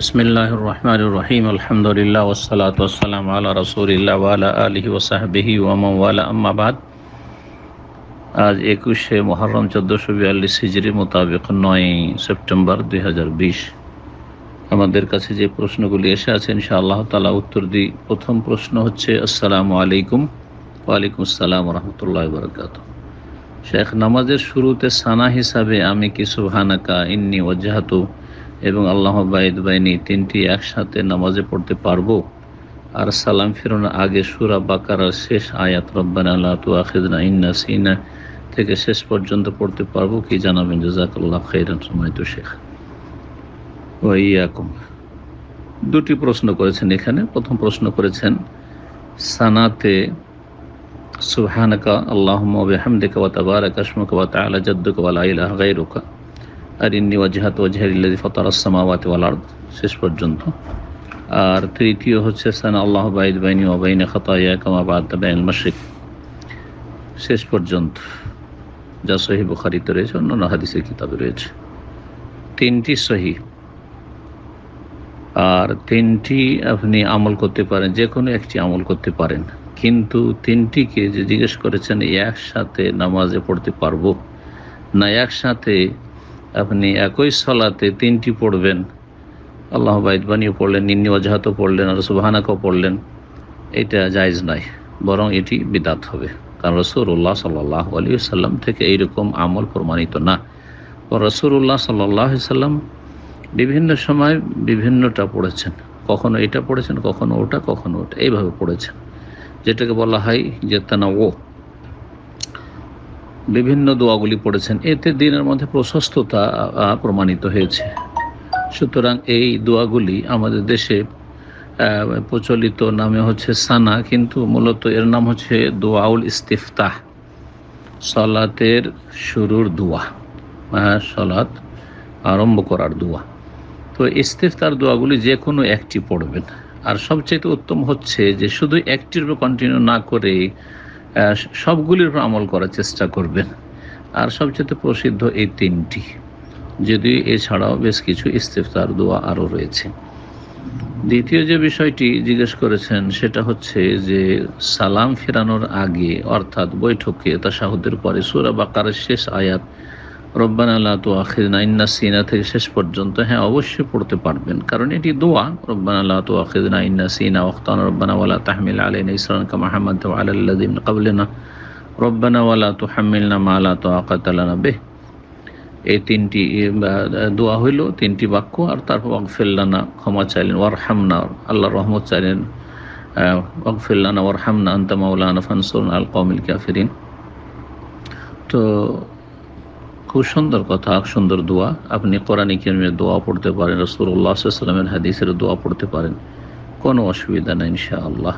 বিসমিল্লাহ রহমান রহিম আলহামদুলিল্লাহ ওসালাত ওসালাম আল্লাহ রসুলিল্লাহ ওয়ালা আলহি ওসাহবিহি ওয়ালা আম্মাবাদ আজ একুশে মহরম চোদ্দোশো বিয়াল্লিশ হিজড়ি মোতাবেক নয় সেপ্টেম্বর দুই হাজার বিশ। আমাদের কাছে যে প্রশ্নগুলি এসে আছে ইনশা আল্লাহ তালা উত্তর দিই। প্রথম প্রশ্ন হচ্ছে, আসসালামু আলাইকুম। ওয়ালাইকুম আসসালাম রহমতুল্লাহ বরকাত শেখ, নামাজের শুরুতে সানা হিসাবে আমি কি সুবহানাকা ইন্নি ওজাহাতু এবং আল্লাহ বাইদ বাইনি তিনটি একসাথে নামাজে পড়তে পারব। আর সালাম ফেরানোর আগে সুরা বাকারার শেষ আয়াত, রব্বান আল্লাহ তু আখিদনা ইন্না সিনা থেকে শেষ পর্যন্ত পড়তে পারব কি জানাবেন? জাজাকাল্লাহ খৈরান সময় তো শেখ ওয়াইয়াকুম দুটি প্রশ্ন করেছেন এখানে। প্রথম প্রশ্ন করেছেন, সানাতে সুবহানাকা আল্লাহুম্মা ওয়া বিহামদিকা ওয়া তাবারাকা ইসমুকা ওয়া তাআলা জাদ্দুকা ওয়া লা ইলাহা গায়রুকা। আর ইন্নি ওয়াজহাত ওয়াজহালিল্লাযী ফাতারাস সামাওয়াতি ওয়াল আরদ। শেষ পর্যন্ত। আর তৃতীয় হচ্ছে, সানা আল্লাহ বাইদ বাইনি ওয়া বাইনা খাতায়া কামা বা'দা বাইনাল মাশরিক। শেষ পর্যন্ত। যা সহি বুখারীতে রয়েছে, অন্যান্য হাদিসের কিতাবে রয়েছে। তিনটি সহি আর তিনটি আপনি আমল করতে পারেন যে কোনো একটি আমল করতে পারেন। কিন্তু তিনটিকে যে জিজ্ঞেস করেছেন, একসাথে নামাজে পড়তে পারব? না, একসাথে আপনি একই সলাতে তিনটি পড়বেন। আল্লাহ বাইদ বানিয়ে পড়লেন নিন্নি অজাহাতও পড়লেন আর সুবাহানাকেও পড়লেন। এটা জায়জ নয়, বরং এটি বিদাত হবে। কারণ রসুল্লাহ সাল্লাহ আলী সাল্লাম থেকে এইরকম আমল প্রমাণিত না। রসুল্লাহ সাল্লাহ সাল্লাম বিভিন্ন সময় বিভিন্নটা পড়েছেন। কখনো এটা পড়েছেন, কখনো ওটা কখনো ওটা। এইভাবে পড়েছেন। যেটাকে বলা হয় যে তানা ও বিভিন্ন দোয়াগুলি পড়েছেন। এতে দিনের মধ্যে প্রশস্ততা প্রমাণিত হয়েছে। সুতরাং এই দোয়াগুলি আমাদের দেশে প্রচলিত নামে হচ্ছে সানা, কিন্তু মূলত এর নাম হচ্ছে দোয়াউল ইস্তিফতাহ, সলাতের শুরুর দোয়া। সলাত আরম্ভ করার দোয়া। তো ইস্তিফতার দোয়াগুলি যে কোনো একটি পড়বেন। আর সবচেয়ে উত্তম হচ্ছে যে শুধু একটির উপর কন্টিনিউ না করে সবগুলির উপর আমল করার চেষ্টা করবেন। আর সবচেয়ে প্রসিদ্ধ এই তিনটি যদি এছাড়াও বেশ কিছু ইস্তেফতার দোয়া আরও রয়েছে। দ্বিতীয় যে বিষয়টি জিজ্ঞেস করেছেন, সেটা হচ্ছে যে সালাম ফেরানোর আগে, অর্থাৎ বৈঠকে তা তাসাহুদের পরে সুরা বাকারের শেষ আয়াত রব্বান আল্লাহ তো আখির ইন্না সিনা থেকে শেষ পর্যন্ত হ্যাঁ অবশ্যই পড়তে পারবেন। কারণ এটি দোয়া, রব্বান আল্লাহ তো আখির ইন্না সিনা ওখতান রব্বানা ওয়ালা তাহমিল আলাইনা ইসরান কা মাহমদ আলাল্লাদিন কাবলিনা রব্বানা ওয়ালা তো হামিলনা মালা তো আকাতালানা বেহ। এই তিনটি দোয়া হইল তিনটি বাক্য, আর তারপর অকফিল্লানা ক্ষমা চাইলেন ওয়ার হামনা আল্লাহ রহমত চাইলেন অকফিল্লানা ওয়ার হামনা আন্তা মাউলানা ফানসুল আল কমিল কাফিরিন। তো খুব সুন্দর কথা, সুন্দর দোয়া। আপনি কোরআন কিরমের দোয়া পড়তে পারেন রসুল্লাহ সাল্লামের হাদিসের দোয়া পড়তে পারেন। কোনো অসুবিধা নেই ইনশা আল্লাহ